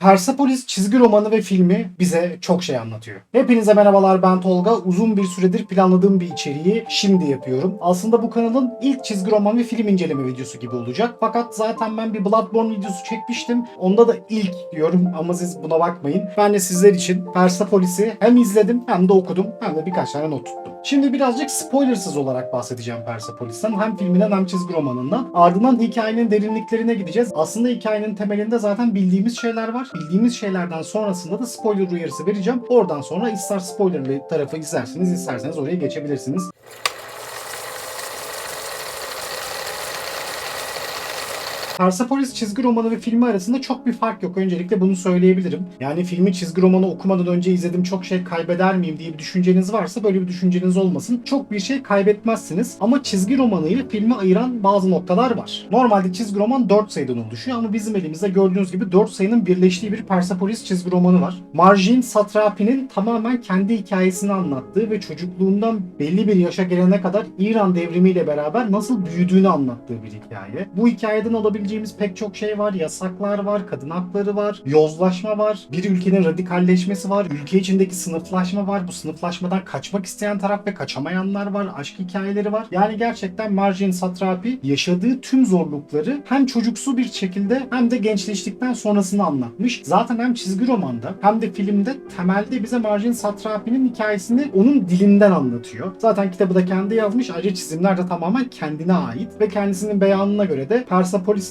Persepolis çizgi romanı ve filmi bize çok şey anlatıyor. Hepinize merhabalar ben Tolga. Uzun bir süredir planladığım bir içeriği şimdi yapıyorum. Aslında bu kanalın ilk çizgi roman ve film inceleme videosu gibi olacak. Fakat zaten ben bir Bloodborne videosu çekmiştim. Onda da ilk diyorum ama siz buna bakmayın. Ben de sizler için Persepolis'i hem izledim hem de okudum hem de birkaç tane not tuttum. Şimdi birazcık spoilersız olarak bahsedeceğim Persepolis'ten. Hem filminden hem çizgi romanından. Ardından hikayenin derinliklerine gideceğiz. Aslında hikayenin temelinde zaten bildiğimiz şeyler var. Bildiğimiz şeylerden sonrasında da spoiler uyarısı vereceğim. Oradan sonra ister spoilerlı tarafı izlersiniz, isterseniz oraya geçebilirsiniz. Persepolis çizgi romanı ve filmi arasında çok bir fark yok. Öncelikle bunu söyleyebilirim. Yani filmi çizgi romanı okumadan önce izledim çok şey kaybeder miyim diye bir düşünceniz varsa böyle bir düşünceniz olmasın. Çok bir şey kaybetmezsiniz. Ama çizgi romanı ile filmi ayıran bazı noktalar var. Normalde çizgi roman 4 sayıdan oluşuyor ama bizim elimizde gördüğünüz gibi 4 sayının birleştiği bir Persepolis çizgi romanı var. Marjin Satrapi'nin tamamen kendi hikayesini anlattığı ve çocukluğundan belli bir yaşa gelene kadar İran devrimiyle beraber nasıl büyüdüğünü anlattığı bir hikaye. Bu hikayeden alabileceğimiz pek çok şey var. Yasaklar var, kadın hakları var, yozlaşma var, bir ülkenin radikalleşmesi var, ülke içindeki sınıflaşma var. Bu sınıflaşmadan kaçmak isteyen taraf ve kaçamayanlar var, aşk hikayeleri var. Yani gerçekten Marjin Satrapi yaşadığı tüm zorlukları hem çocuksu bir şekilde hem de gençleştikten sonrasını anlatmış. Zaten hem çizgi romanda hem de filmde temelde bize Marjin Satrapi'nin hikayesini onun dilinden anlatıyor. Zaten kitabı da kendi yazmış. Ayrıca çizimler de tamamen kendine ait ve kendisinin beyanına göre de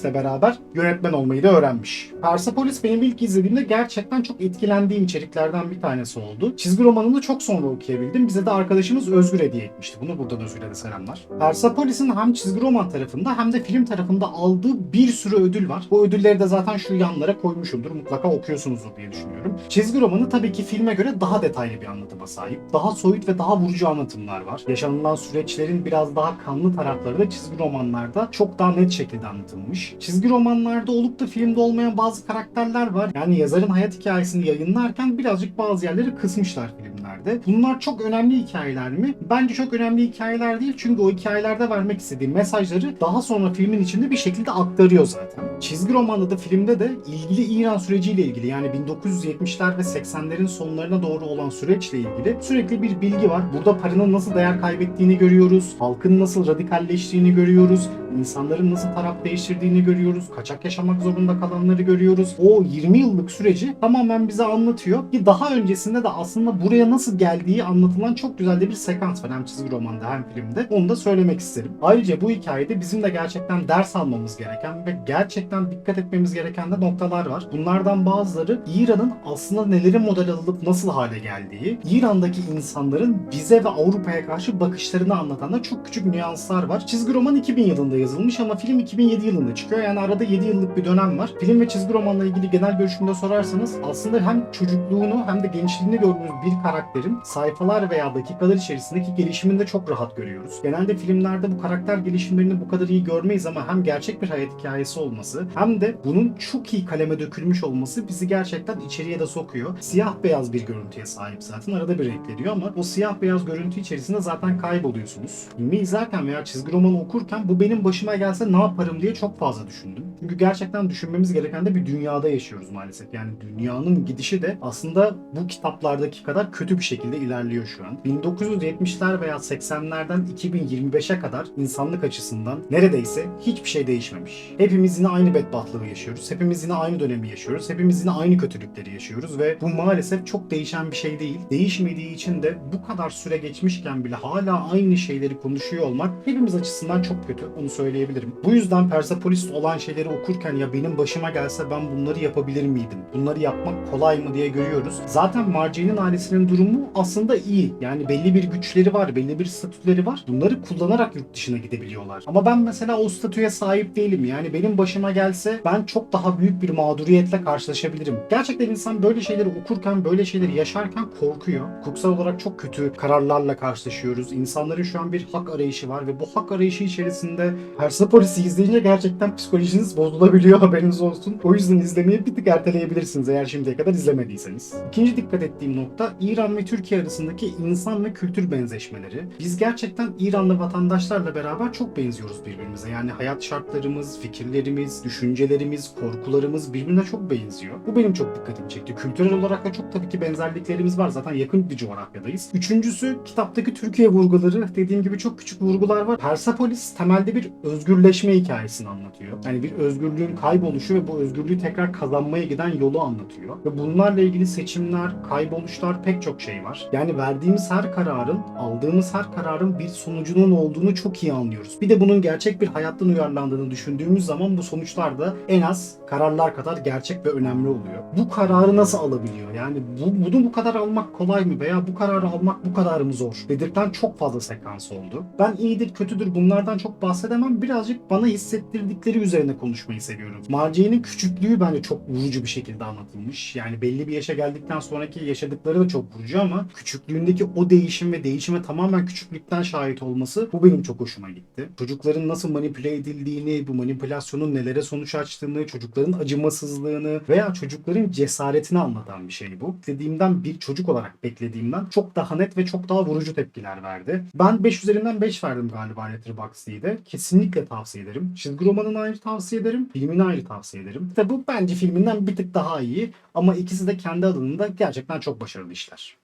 Persepolis'le beraber yönetmen olmayı da öğrenmiş. Persepolis benim ilk izlediğimde gerçekten çok etkilendiğim içeriklerden bir tanesi oldu. Çizgi romanını çok sonra okuyabildim. Bize de arkadaşımız Özgür hediye etmişti. Bunu buradan Özgür'e de selamlar. Persepolis'in hem çizgi roman tarafında hem de film tarafında aldığı bir sürü ödül var. Bu ödülleri de zaten şu yanlara koymuşumdur. Mutlaka okuyorsunuzdur diye düşünüyorum. Çizgi romanı tabii ki filme göre daha detaylı bir anlatıma sahip. Daha soyut ve daha vurucu anlatımlar var. Yaşanılan süreçlerin biraz daha kanlı tarafları da çizgi romanlarda çok daha net şekilde anlatılmış. Çizgi romanlarda olup da filmde olmayan bazı karakterler var. Yani yazarın hayat hikayesini yayınlarken birazcık bazı yerleri kısmışlar filmlerde. Bunlar çok önemli hikayeler mi? Bence çok önemli hikayeler değil. Çünkü o hikayelerde vermek istediği mesajları daha sonra filmin içinde bir şekilde aktarıyor zaten. Çizgi romanda da filmde de ilgili İran süreciyle ilgili yani 1970'ler ve 80'lerin sonlarına doğru olan süreçle ilgili sürekli bir bilgi var. Burada paranın nasıl değer kaybettiğini görüyoruz. Halkın nasıl radikalleştiğini görüyoruz. insanların nasıl taraf değiştirdiğini görüyoruz. Kaçak yaşamak zorunda kalanları görüyoruz. O 20 yıllık süreci tamamen bize anlatıyor. Ki daha öncesinde de aslında buraya nasıl geldiği anlatılan çok güzel de bir sekans var hem çizgi romanda hem filmde. Onu da söylemek isterim. Ayrıca bu hikayede bizim de gerçekten ders almamız gereken ve gerçekten dikkat etmemiz gereken de noktalar var. Bunlardan bazıları İran'ın aslında neleri model alınıp nasıl hale geldiği, İran'daki insanların bize ve Avrupa'ya karşı bakışlarını anlatan da çok küçük nüanslar var. Çizgi roman 2000 yılında yazılmış ama film 2007 yılında çıkıyor. Yani arada 7 yıllık bir dönem var. Film ve çizgi romanla ilgili genel görüşümde sorarsanız aslında hem çocukluğunu hem de gençliğini gördüğümüz bir karakterin sayfalar veya dakikalar içerisindeki gelişimini de çok rahat görüyoruz. Genelde filmlerde bu karakter gelişimlerini bu kadar iyi görmeyiz ama hem gerçek bir hayat hikayesi olması hem de bunun çok iyi kaleme dökülmüş olması bizi gerçekten içeriye de sokuyor. Siyah beyaz bir görüntüye sahip zaten. Arada bir renkleniyor ama o siyah beyaz görüntü içerisinde zaten kayboluyorsunuz. Filmi izlerken veya çizgi romanı okurken bu benim başıma gelse ne yaparım diye çok fazla düşündüm. Çünkü gerçekten düşünmemiz gereken de bir dünyada yaşıyoruz maalesef. Yani dünyanın gidişi de aslında bu kitaplardaki kadar kötü bir şekilde ilerliyor şu an. 1970'ler veya 80'lerden 2025'e kadar insanlık açısından neredeyse hiçbir şey değişmemiş. Hepimiz yine aynı bedbahtlığı yaşıyoruz. Hepimiz yine aynı dönemi yaşıyoruz. Hepimiz yine aynı kötülükleri yaşıyoruz ve bu maalesef çok değişen bir şey değil. Değişmediği için de bu kadar süre geçmişken bile hala aynı şeyleri konuşuyor olmak hepimiz açısından çok kötü. Onu söyleyebilirim. Bu yüzden Persepolis olan şeyleri okurken ya benim başıma gelse ben bunları yapabilir miydim? Bunları yapmak kolay mı diye görüyoruz. Zaten Marjin'in ailesinin durumu aslında iyi. Yani belli bir güçleri var, belli bir statüleri var. Bunları kullanarak yurt dışına gidebiliyorlar. Ama ben mesela o statüye sahip değilim. Yani benim başıma gelse ben çok daha büyük bir mağduriyetle karşılaşabilirim. Gerçekten insan böyle şeyleri okurken, böyle şeyleri yaşarken korkuyor. Hukuksal olarak çok kötü kararlarla karşılaşıyoruz. İnsanların şu an bir hak arayışı var ve bu hak arayışı içerisinde Persepolis'i izleyince gerçekten psikolojiniz bozulabiliyor haberiniz olsun. O yüzden izlemeyi bir tık erteleyebilirsiniz eğer şimdiye kadar izlemediyseniz. İkinci dikkat ettiğim nokta İran ve ve Türkiye arasındaki insan ve kültür benzeşmeleri. Biz gerçekten İranlı vatandaşlarla beraber çok benziyoruz birbirimize. Yani hayat şartlarımız, fikirlerimiz, düşüncelerimiz, korkularımız birbirine çok benziyor. Bu benim çok dikkatimi çekti. Kültürel olarak da çok tabii ki benzerliklerimiz var. Zaten yakın bir coğrafyadayız. Üçüncüsü kitaptaki Türkiye vurguları. Dediğim gibi çok küçük vurgular var. Persepolis temelde bir özgürleşme hikayesini anlatıyor. Yani bir özgürlüğün kayboluşu ve bu özgürlüğü tekrar kazanmaya giden yolu anlatıyor. Ve bunlarla ilgili seçimler, kayboluşlar pek çok şey var. Yani verdiğimiz her kararın, aldığımız her kararın bir sonucunun olduğunu çok iyi anlıyoruz. Bir de bunun gerçek bir hayattan uyarlandığını düşündüğümüz zaman bu sonuçlar da en az kararlar kadar gerçek ve önemli oluyor. Bu kararı nasıl alabiliyor? Yani bu, bunu bu kadar almak kolay mı veya bu kararı almak bu kadar mı zor? Dedirten çok fazla sekans oldu. Ben iyidir kötüdür bunlardan çok bahsedemem. Birazcık bana hissettirdikleri üzerine konuşmayı seviyorum. Marci'nin küçüklüğü bence çok vurucu bir şekilde anlatılmış. Yani belli bir yaşa geldikten sonraki yaşadıkları da çok vurucu ama küçüklüğündeki o değişim ve değişime tamamen küçüklükten şahit olması bu benim çok hoşuma gitti. Çocukların nasıl manipüle edildiğini, bu manipülasyonun nelere sonuç açtığını, çocukların acımasızlığını veya çocukların cesaretini anlatan bir şey bu. Beklediğimden bir çocuk olarak beklediğimden çok daha net ve çok daha vurucu tepkiler verdi. Ben 5 üzerinden 5 verdim galiba Letterboxd'de. Kesinlikle tavsiye ederim. Çizgi romanını ayrı tavsiye ederim. Filmini ayrı tavsiye ederim. Bu bence filminden bir tık daha iyi. Ama ikisi de kendi alanında gerçekten çok başarılı işler.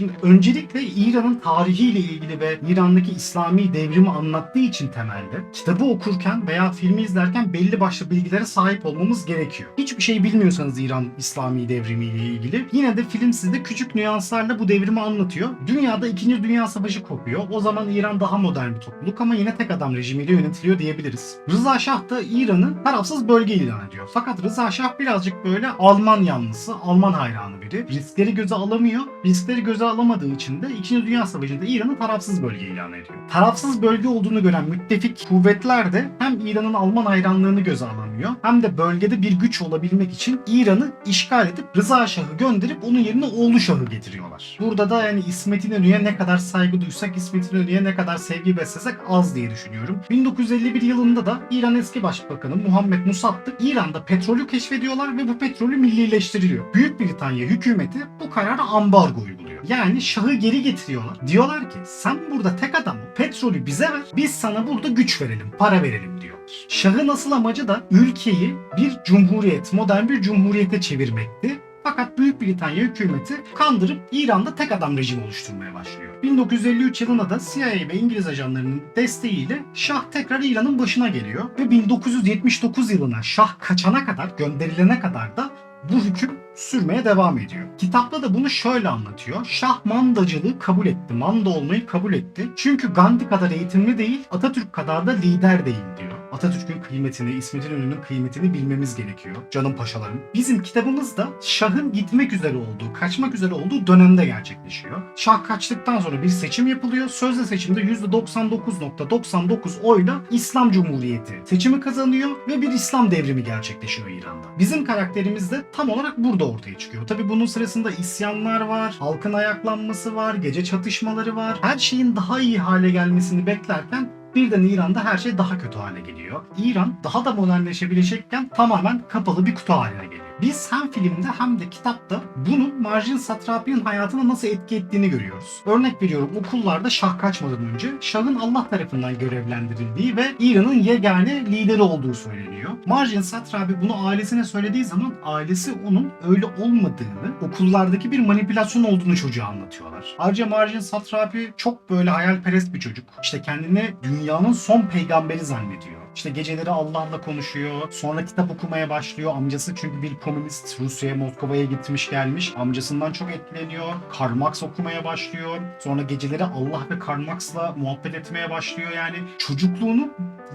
Şimdi öncelikle İran'ın tarihiyle ilgili ve İran'daki İslami devrimi anlattığı için temelde kitabı okurken veya filmi izlerken belli başlı bilgilere sahip olmamız gerekiyor. Hiçbir şey bilmiyorsanız İran İslami devrimi ile ilgili yine de film sizde küçük nüanslarla bu devrimi anlatıyor. Dünyada 2. Dünya Savaşı kopuyor. O zaman İran daha modern bir topluluk ama yine tek adam rejimiyle yönetiliyor diyebiliriz. Rıza Şah da İran'ı tarafsız bölge ilan ediyor. Fakat Rıza Şah birazcık böyle Alman yanlısı, Alman hayranı biri. Riskleri göze alamıyor. Riskleri göze alamadığı için de 2. Dünya Savaşı'nda İran'ı tarafsız bölge ilan ediyor. Tarafsız bölge olduğunu gören müttefik kuvvetler de hem İran'ın Alman hayranlığını göze alamıyor hem de bölgede bir güç olabilmek için İran'ı işgal edip Rıza Şah'ı gönderip onun yerine oğlu Şah'ı getiriyorlar. Burada da yani İsmet İnönü'ye ne kadar saygı duysak, İsmet İnönü'ye ne kadar sevgi beslesek az diye düşünüyorum. 1951 yılında da İran eski başbakanı Muhammed Musattı İran'da petrolü keşfediyorlar ve bu petrolü millileştiriliyor. Büyük Britanya hükümeti bu karara ambargo uyguluyor. Yani Şah'ı geri getiriyorlar. Diyorlar ki sen burada tek adam ol, petrolü bize ver, biz sana burada güç verelim, para verelim diyorlar. Şah'ın asıl amacı da ülkeyi bir cumhuriyet, modern bir cumhuriyete çevirmekti. Fakat Büyük Britanya hükümeti kandırıp İran'da tek adam rejimi oluşturmaya başlıyor. 1953 yılında da CIA ve İngiliz ajanlarının desteğiyle Şah tekrar İran'ın başına geliyor ve 1979 yılına Şah kaçana kadar, gönderilene kadar da bu hüküm sürmeye devam ediyor. Kitapta da bunu şöyle anlatıyor. Şah mandacılığı kabul etti. Manda olmayı kabul etti. Çünkü Gandhi kadar eğitimli değil, Atatürk kadar da lider değil diyor. Atatürk'ün kıymetini, İsmet İnönü'nün kıymetini bilmemiz gerekiyor. Canım paşalarım. Bizim kitabımızda Şah'ın gitmek üzere olduğu, kaçmak üzere olduğu dönemde gerçekleşiyor. Şah kaçtıktan sonra bir seçim yapılıyor. Sözde seçimde %99.99 oyla İslam Cumhuriyeti seçimi kazanıyor ve bir İslam devrimi gerçekleşiyor İran'da. Bizim karakterimiz de tam olarak burada ortaya çıkıyor. Tabi bunun sırasında isyanlar var, halkın ayaklanması var, gece çatışmaları var. Her şeyin daha iyi hale gelmesini beklerken Birden İran'da her şey daha kötü hale geliyor. İran daha da modernleşebilecekken tamamen kapalı bir kutu haline geliyor. Biz hem filmde hem de kitapta bunun Marjin Satrapi'nin hayatına nasıl etki ettiğini görüyoruz. Örnek veriyorum okullarda Şah kaçmadan önce Şah'ın Allah tarafından görevlendirildiği ve İran'ın yegane lideri olduğu söyleniyor. Marjin Satrapi bunu ailesine söylediği zaman ailesi onun öyle olmadığını, okullardaki bir manipülasyon olduğunu çocuğa anlatıyorlar. Ayrıca Marjin Satrapi çok böyle hayalperest bir çocuk. İşte kendini dünyanın son peygamberi zannediyor. İşte geceleri Allah'la konuşuyor. Sonra kitap okumaya başlıyor. Amcası çünkü bir komünist Rusya'ya, Moskova'ya gitmiş gelmiş. Amcasından çok etkileniyor. Karl Marx okumaya başlıyor. Sonra geceleri Allah ve Karl Marx'la muhabbet etmeye başlıyor. Yani çocukluğunu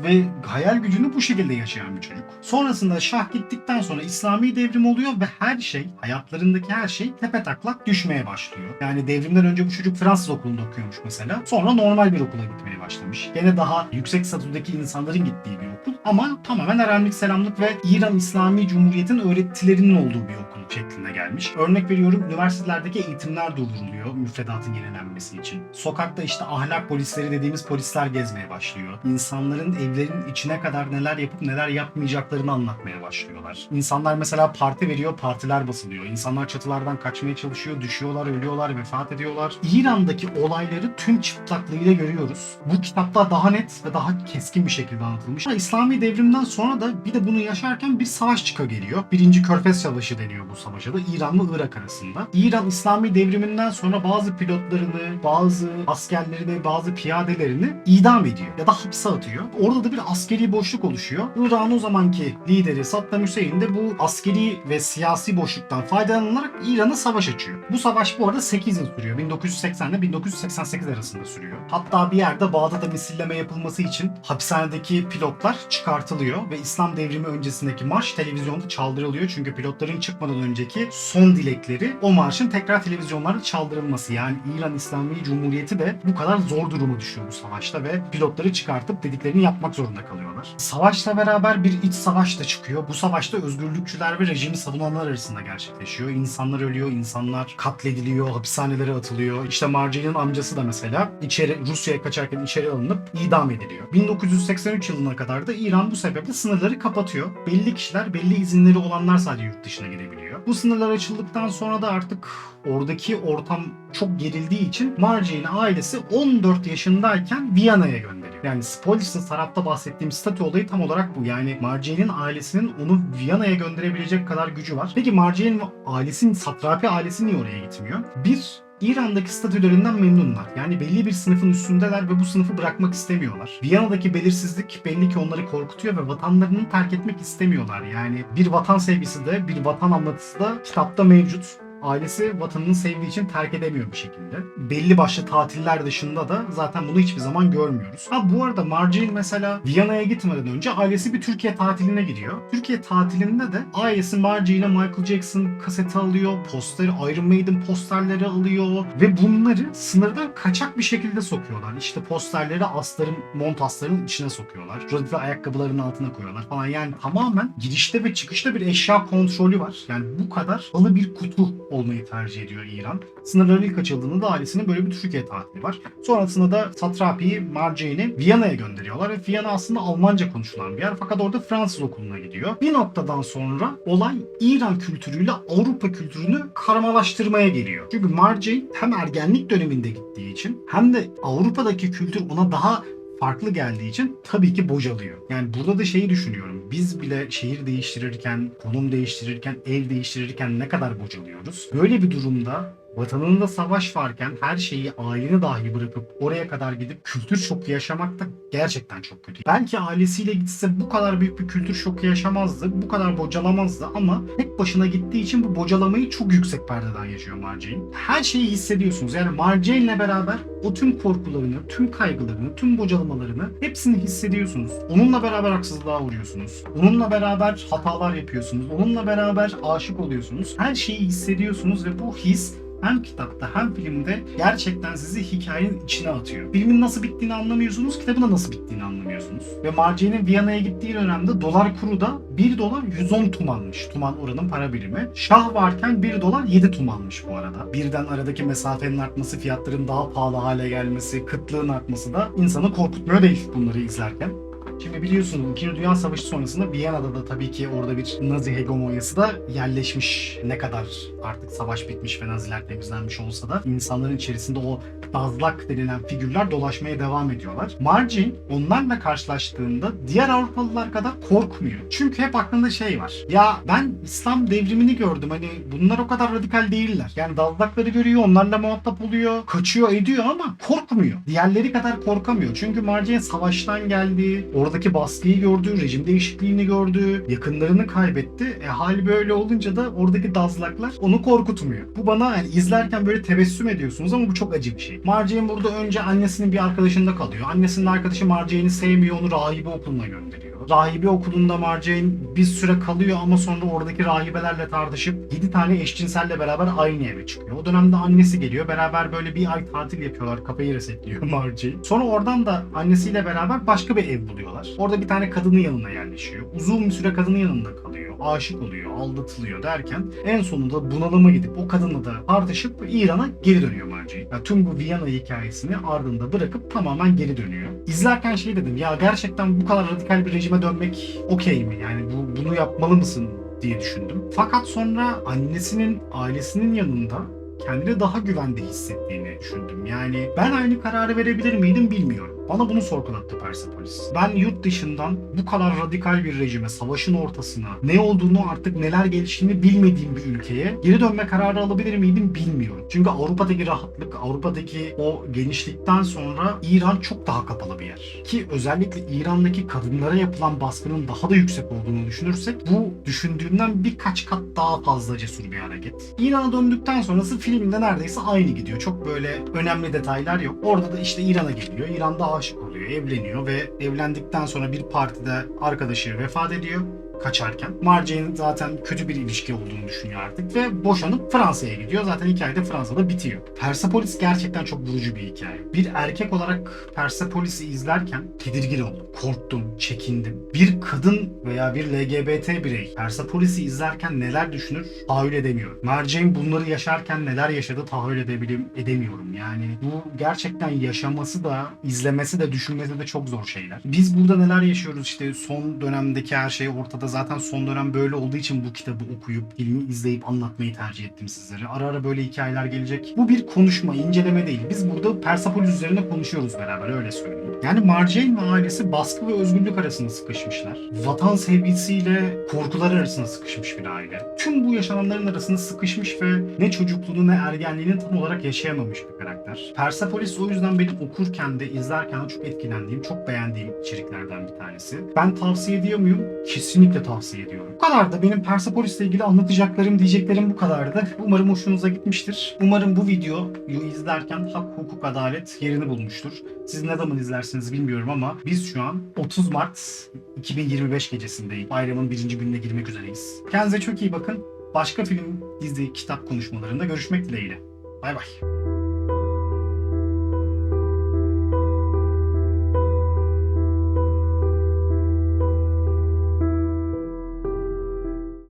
ve hayal gücünü bu şekilde yaşayan bir çocuk. Sonrasında Şah gittikten sonra İslami devrim oluyor ve her şey, hayatlarındaki her şey tepe taklak düşmeye başlıyor. Yani devrimden önce bu çocuk Fransız okulunda okuyormuş mesela. Sonra normal bir okula gitmeye başlamış. Gene daha yüksek statüdeki insanların gittiği bir okul ama tamamen erenlik, selamlık ve İran İslami Cumhuriyet'in öğretilerinin olduğu bir okul şeklinde gelmiş. Örnek veriyorum üniversitelerdeki eğitimler durduruluyor müfredatın yenilenmesi için. Sokakta işte ahlak polisleri dediğimiz polisler gezmeye başlıyor. İnsanların evlerin içine kadar neler yapıp neler yapmayacaklarını anlatmaya başlıyorlar. İnsanlar mesela parti veriyor, partiler basılıyor. İnsanlar çatılardan kaçmaya çalışıyor, düşüyorlar, ölüyorlar, vefat ediyorlar. İran'daki olayları tüm çıplaklığıyla görüyoruz. Bu kitapta daha net ve daha keskin bir şekilde anlatılmış. Ama İslami devrimden sonra da bir de bunu yaşarken bir savaş çıka geliyor. Birinci Körfez Savaşı deniyor bu savaşa da İran Irak arasında. İran İslami devriminden sonra bazı pilotlarını, bazı askerlerini, bazı piyadelerini idam ediyor ya da hapse atıyor. Orada da bir askeri boşluk oluşuyor. İran'ın o zamanki lideri Saddam Hüseyin de bu askeri ve siyasi boşluktan faydalanarak İran'a savaş açıyor. Bu savaş bu arada 8 yıl sürüyor. 1980 ile 1988 arasında sürüyor. Hatta bir yerde Bağdat'a misilleme yapılması için hapishanedeki pilotlar çıkartılıyor ve İslam devrimi öncesindeki marş televizyonda çaldırılıyor. Çünkü pilotların çıkmadan önceki son dilekleri o marşın tekrar televizyonlarda çaldırılması. Yani İran İslami Cumhuriyeti de bu kadar zor duruma düşüyor bu savaşta ve pilotları çıkartıp dediklerini yapmak zorunda kalıyorlar. Savaşla beraber bir iç savaş da çıkıyor. Bu savaşta özgürlükçüler ve rejimi savunanlar arasında gerçekleşiyor. İnsanlar ölüyor, insanlar katlediliyor, hapishanelere atılıyor. İşte Marjorie'nin amcası da mesela içeri Rusya'ya kaçarken içeri alınıp idam ediliyor. 1983 yılına kadar da İran bu sebeple sınırları kapatıyor. Belli kişiler, belli izinleri olanlar sadece yurt dışına gidebiliyor. Bu sınırlar açıldıktan sonra da artık oradaki ortam çok gerildiği için Marjorie'nin ailesi 14 yaşındayken Viyana'ya gönderiyor. Yani Spoilers'ın tarafta bahsettiğim statü olayı tam olarak bu. Yani Marjorie'nin ailesinin onu Viyana'ya gönderebilecek kadar gücü var. Peki Marjorie'nin ailesinin, satrapi ailesi niye oraya gitmiyor? Bir, İran'daki statülerinden memnunlar. Yani belli bir sınıfın üstündeler ve bu sınıfı bırakmak istemiyorlar. Viyana'daki belirsizlik belli ki onları korkutuyor ve vatanlarını terk etmek istemiyorlar. Yani bir vatan sevgisi de, bir vatan anlatısı da kitapta mevcut ailesi vatanını sevdiği için terk edemiyor bir şekilde. Belli başlı tatiller dışında da zaten bunu hiçbir zaman görmüyoruz. Ha bu arada Marjorie mesela Viyana'ya gitmeden önce ailesi bir Türkiye tatiline gidiyor. Türkiye tatilinde de ailesi Marjorie ile Michael Jackson kaseti alıyor, posteri, Iron Maiden posterleri alıyor ve bunları sınırdan kaçak bir şekilde sokuyorlar. İşte posterleri asların, mont aslarının içine sokuyorlar. Radife ayakkabılarının altına koyuyorlar falan. Yani tamamen girişte ve çıkışta bir eşya kontrolü var. Yani bu kadar balı bir kutu olmayı tercih ediyor İran. Sınırların ilk açıldığında da ailesinin böyle bir Türkiye tatili var. Sonrasında da Satrapi'yi Marjorie'ni Viyana'ya gönderiyorlar ve Viyana aslında Almanca konuşulan bir yer fakat orada Fransız okuluna gidiyor. Bir noktadan sonra olay İran kültürüyle Avrupa kültürünü karmalaştırmaya geliyor. Çünkü Marjorie hem ergenlik döneminde gittiği için hem de Avrupa'daki kültür ona daha farklı geldiği için tabii ki bocalıyor. Yani burada da şeyi düşünüyorum. Biz bile şehir değiştirirken, konum değiştirirken, ev değiştirirken ne kadar bocalıyoruz? Böyle bir durumda vatanında savaş varken her şeyi aileni dahi bırakıp oraya kadar gidip kültür şoku yaşamak da gerçekten çok kötü. Belki ailesiyle gitse bu kadar büyük bir kültür şoku yaşamazdı, bu kadar bocalamazdı ama tek başına gittiği için bu bocalamayı çok yüksek perdeden yaşıyor Marjane. Her şeyi hissediyorsunuz. Yani Marjane'le beraber o tüm korkularını, tüm kaygılarını, tüm bocalamalarını hepsini hissediyorsunuz. Onunla beraber haksızlığa uğruyorsunuz. Onunla beraber hatalar yapıyorsunuz. Onunla beraber aşık oluyorsunuz. Her şeyi hissediyorsunuz ve bu his hem kitapta hem filmde gerçekten sizi hikayenin içine atıyor. Filmin nasıl bittiğini anlamıyorsunuz, kitabın da nasıl bittiğini anlamıyorsunuz. Ve Marjorie'nin Viyana'ya gittiği dönemde dolar kuru da 1 dolar 110 tumanmış. Tuman oranın para birimi. Şah varken 1 dolar 7 tumanmış bu arada. Birden aradaki mesafenin artması, fiyatların daha pahalı hale gelmesi, kıtlığın artması da insanı korkutmuyor değil bunları izlerken. Şimdi biliyorsunuz 2. Dünya Savaşı sonrasında Viyana'da da tabii ki orada bir Nazi hegemonyası da yerleşmiş. Ne kadar artık savaş bitmiş ve Naziler temizlenmiş olsa da insanların içerisinde o dazlak denilen figürler dolaşmaya devam ediyorlar. Margin onlarla karşılaştığında diğer Avrupalılar kadar korkmuyor. Çünkü hep aklında şey var. Ya ben İslam devrimini gördüm. Hani bunlar o kadar radikal değiller. Yani dazlakları görüyor, onlarla muhatap oluyor, kaçıyor, ediyor ama korkmuyor. Diğerleri kadar korkamıyor. Çünkü Margin savaştan geldi, oradaki baskıyı gördü, rejim değişikliğini gördü, yakınlarını kaybetti. E hali böyle olunca da oradaki dazlaklar onu korkutmuyor. Bu bana yani izlerken böyle tebessüm ediyorsunuz ama bu çok acı bir şey. Marjane burada önce annesinin bir arkadaşında kalıyor. Annesinin arkadaşı Marjane'i sevmiyor, onu rahibe okuluna gönderiyor. Rahibe okulunda Marjane bir süre kalıyor ama sonra oradaki rahibelerle tartışıp 7 tane eşcinselle beraber aynı eve çıkıyor. O dönemde annesi geliyor. Beraber böyle bir ay tatil yapıyorlar. Kafayı resetliyor Marjane. Sonra oradan da annesiyle beraber başka bir ev buluyorlar. Gidiyorlar. Orada bir tane kadının yanına yerleşiyor. Uzun bir süre kadının yanında kalıyor. Aşık oluyor, aldatılıyor derken en sonunda bunalıma gidip o kadınla da tartışıp İran'a geri dönüyor Marci. Yani tüm bu Viyana hikayesini ardında bırakıp tamamen geri dönüyor. İzlerken şey dedim ya gerçekten bu kadar radikal bir rejime dönmek okey mi? Yani bu, bunu yapmalı mısın diye düşündüm. Fakat sonra annesinin, ailesinin yanında kendini daha güvende hissettiğini düşündüm. Yani ben aynı kararı verebilir miydim bilmiyorum. Bana bunu sorgulattı Persepolis. Ben yurt dışından bu kadar radikal bir rejime, savaşın ortasına, ne olduğunu artık neler geliştiğini bilmediğim bir ülkeye geri dönme kararı alabilir miydim bilmiyorum. Çünkü Avrupa'daki rahatlık, Avrupa'daki o genişlikten sonra İran çok daha kapalı bir yer. Ki özellikle İran'daki kadınlara yapılan baskının daha da yüksek olduğunu düşünürsek bu düşündüğümden birkaç kat daha fazla cesur bir hareket. İran'a döndükten sonrası filmde neredeyse aynı gidiyor. Çok böyle önemli detaylar yok. Orada da işte İran'a geliyor. İran'da aşık oluyor, evleniyor ve evlendikten sonra bir partide arkadaşı vefat ediyor kaçarken. Marjane zaten kötü bir ilişki olduğunu düşünüyor artık ve boşanıp Fransa'ya gidiyor. Zaten hikaye de Fransa'da bitiyor. Persepolis gerçekten çok vurucu bir hikaye. Bir erkek olarak Persepolis'i izlerken tedirgin oldum. Korktum, çekindim. Bir kadın veya bir LGBT birey Persepolis'i izlerken neler düşünür tahayyül edemiyorum. Marjane bunları yaşarken neler yaşadı tahayyül edebilim edemiyorum. Yani bu gerçekten yaşaması da, izlemesi de, düşünmesi de çok zor şeyler. Biz burada neler yaşıyoruz işte son dönemdeki her şey ortada. Zaten son dönem böyle olduğu için bu kitabı okuyup, filmi izleyip anlatmayı tercih ettim sizlere. Ara ara böyle hikayeler gelecek. Bu bir konuşma, inceleme değil. Biz burada Persepolis üzerine konuşuyoruz beraber öyle söyleyeyim. Yani Marjane ve ailesi baskı ve özgürlük arasında sıkışmışlar. Vatan sevgisiyle korkular arasında sıkışmış bir aile. Tüm bu yaşananların arasında sıkışmış ve ne çocukluğunu ne ergenliğini tam olarak yaşayamamış bir karakter. Persepolis o yüzden benim okurken de izlerken de çok etkilendiğim, çok beğendiğim içeriklerden bir tanesi. Ben tavsiye ediyor? Kesinlikle tavsiye ediyorum. Bu kadar da benim Persepolis'le ilgili anlatacaklarım, diyeceklerim bu kadardı. Umarım hoşunuza gitmiştir. Umarım bu videoyu izlerken hak, hukuk, adalet yerini bulmuştur. Siz ne zaman izlersiniz bilmiyorum ama biz şu an 30 Mart 2025 gecesindeyiz. Bayramın birinci gününe girmek üzereyiz. Kendinize çok iyi bakın. Başka film, dizi, kitap konuşmalarında görüşmek dileğiyle. Bay bay.